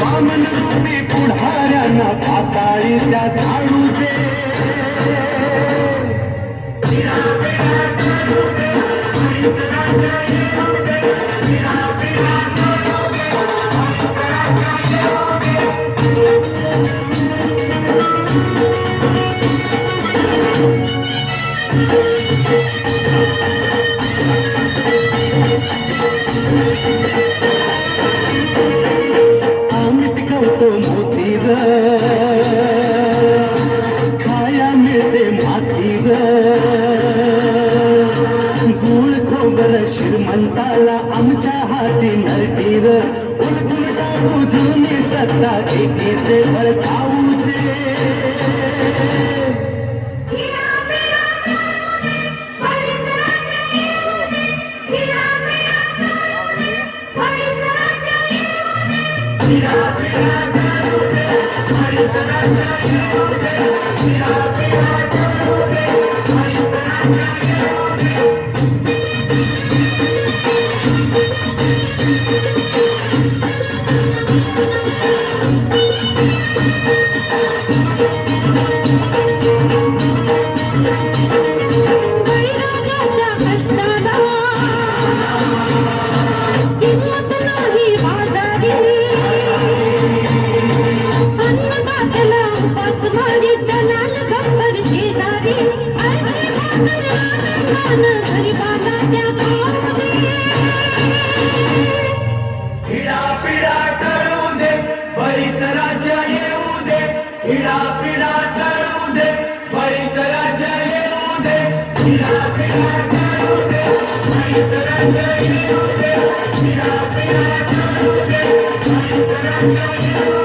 वामन रूपी पुढाऱ्यांना पाताळी त्या झाडू दे. गुळ खोबर श्रीमंताला आमच्या हाती नरतीर उलगुल टाकू जुनी सत्ता एकीचे भडकावू दे दे. हिरा पिरा पिढा पिढा टळू दे. बरीच येऊ दे. पिढा पिढा टळू दे. बरीच येऊ दे. पिढा पिढा टळू दे. बरीच येऊ दे.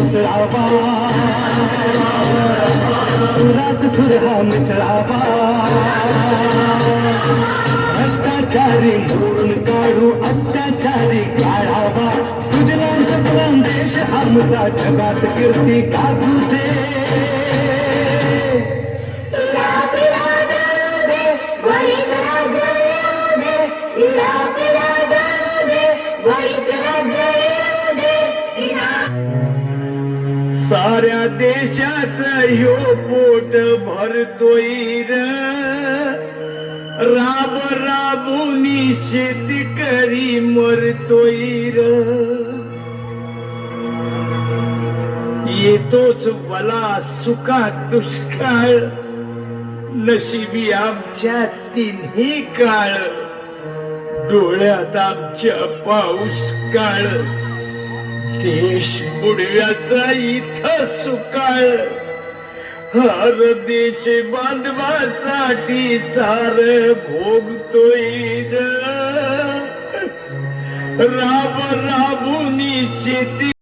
जनसागर हा उसळावा सुरात सुर हा भ्रष्टाचारी मोडून काढू अत्याचारी काढावा सुजलाम सुफलाम देश आमचा जगात कीर्ती गाजू साऱ्या देशाच ह्यो पोट भरतोय राब राबुनी शेतकरी मरतोय र. येतोच मला सुखा दुष्काळ. नशिबी आमच्या तिन्ही काळ. डोळ्यात आमच्या पाऊस काळ. देश बुडव्याचा इथ सुकाळ. हर देश बांधवासाठी सार भोगतोय राब राबुनी शेती